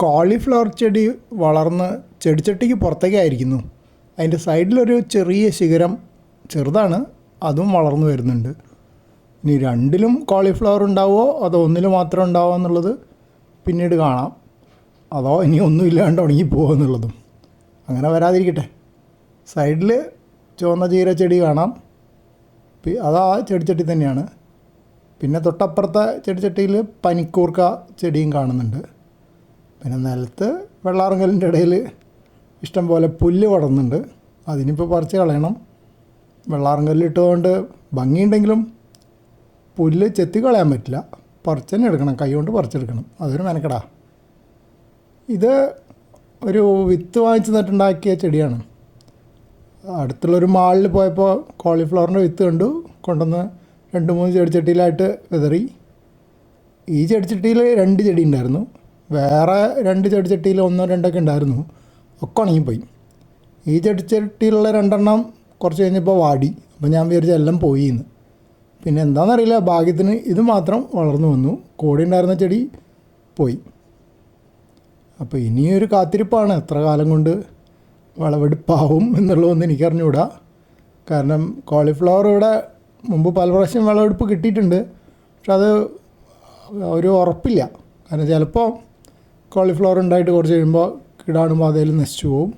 Cauliflower ചെടി വളർന്ന് ചെടിച്ചട്ടിക്ക് പുറത്തേക്കായിരിക്കുന്നു. അതിന്റെ സൈഡിലൊരു ചെറിയ ശിഖരം ചെറുതാണ് അതും വളർന്നു വരുന്നുണ്ട്. ഇനി രണ്ടിലും കോളിഫ്ലവർ ഉണ്ടാവുമോ? അതോ ഒന്നിൽ മാത്രം ഉണ്ടാവുമോ എന്നുള്ളത് പിന്നീട് കാണാം. അതോ ഇനി ഒന്നും ഇല്ലാണ്ട് ഉണങ്ങി എന്നുള്ളതും. അങ്ങനെ വരാതിരിക്കട്ടെ. സൈഡിൽ ചുവന്ന ചീര ചെടി കാണാം. അതാ ചെടിച്ചട്ടി തന്നെയാണ്. പിന്നെ തൊട്ടപ്പുറത്തെ ചെടിച്ചട്ടിയിൽ പനിക്കൂർക്ക ചെടിയും കാണുന്നുണ്ട്. പിന്നെ നിലത്ത് വെള്ളാറങ്കലിന്റെ ഇടയിൽ ഇഷ്ടം പോലെ പുല്ല് വളർന്നുണ്ട് അതിനിപ്പോൾ പറിച്ച് കളയണം. വെള്ളാറങ്കല്ലിട്ടുകൊണ്ട് ഭംഗിയുണ്ടെങ്കിലും പുല്ല് ചെത്തി കളയാൻ പറ്റില്ല. പറിച്ച് തന്നെ എടുക്കണം. കൈ കൊണ്ട് പറിച്ചെടുക്കണം അതൊരു മെനക്കെടാ. ഇത് ഒരു വിത്ത് വാങ്ങിച്ച് നട്ടുണ്ടാക്കിയ ചെടിയാണ്. അടുത്തുള്ളൊരു മാളിൽ പോയപ്പോൾ കോളിഫ്ലവറിന്റെ വിത്ത് കണ്ടു. കൊണ്ടുവന്ന് രണ്ട് മൂന്ന് ചെടിച്ചട്ടിയിലായിട്ട് വിതറി. ഈ ചെടിച്ചട്ടിയിൽ രണ്ട് ചെടി ഉണ്ടായിരുന്നു. വേറെ രണ്ട് ചെടിച്ചട്ടിയിൽ ഒന്നോ രണ്ടൊക്കെ ഉണ്ടായിരുന്നു. ഒക്കെ ഉണങ്ങിപ്പോയി ഈ ചെടിച്ചട്ടിയിലുള്ള രണ്ടെണ്ണം കുറച്ച് കഴിഞ്ഞപ്പോൾ വാടി. അപ്പോൾ ഞാൻ വിചാരിച്ച എല്ലാം പോയി എന്ന്. പിന്നെ എന്താണെന്നറിയില്ല ഭാഗ്യത്തിന് ഇത് മാത്രം വളർന്നു വന്നു. കോടി ഉണ്ടായിരുന്ന ചെടി പോയി. അപ്പോൾ ഇനിയൊരു കാത്തിരിപ്പാണ്. എത്ര കാലം കൊണ്ട് വിളവെടുപ്പാവും എന്നുള്ളതൊന്നും എനിക്കറിഞ്ഞുകൂടാ കാരണം കോളിഫ്ലവർ ഇവിടെ മുമ്പ് പല പ്രാവശ്യം വിളവെടുപ്പ് കിട്ടിയിട്ടുണ്ട്. പക്ഷെ അത് ഒരു ഉറപ്പില്ല. കാരണം ചിലപ്പോൾ കോളിഫ്ലവർ ഉണ്ടായിട്ട് കുറച്ച് കഴിയുമ്പോൾ കിടാണുപാതയിൽ നശിച്ചു പോവും.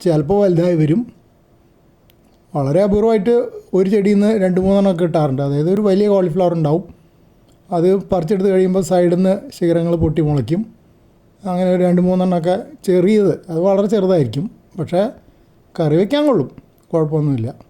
ചിലപ്പോൾ വലുതായി വരും. വളരെ അപൂർവമായിട്ട് ഒരു ചെടിയിൽ നിന്ന് രണ്ട് മൂന്നെണ്ണം കിട്ടാറുണ്ട്. അതായത് ഒരു വലിയ കോളിഫ്ലവർ ഉണ്ടാവും. അത് പറിച്ചെടുത്ത് കഴിയുമ്പോൾ സൈഡിൽ നിന്ന് ശിഖരങ്ങൾ പൊട്ടി മുളയ്ക്കും. അങ്ങനെ ഒരു രണ്ട് മൂന്നെണ്ണമൊക്കെ ചെറിയത്. അത് വളരെ ചെറുതായിരിക്കും. പക്ഷേ കറി വയ്ക്കാൻ കൊള്ളും. കുഴപ്പമൊന്നുമില്ല.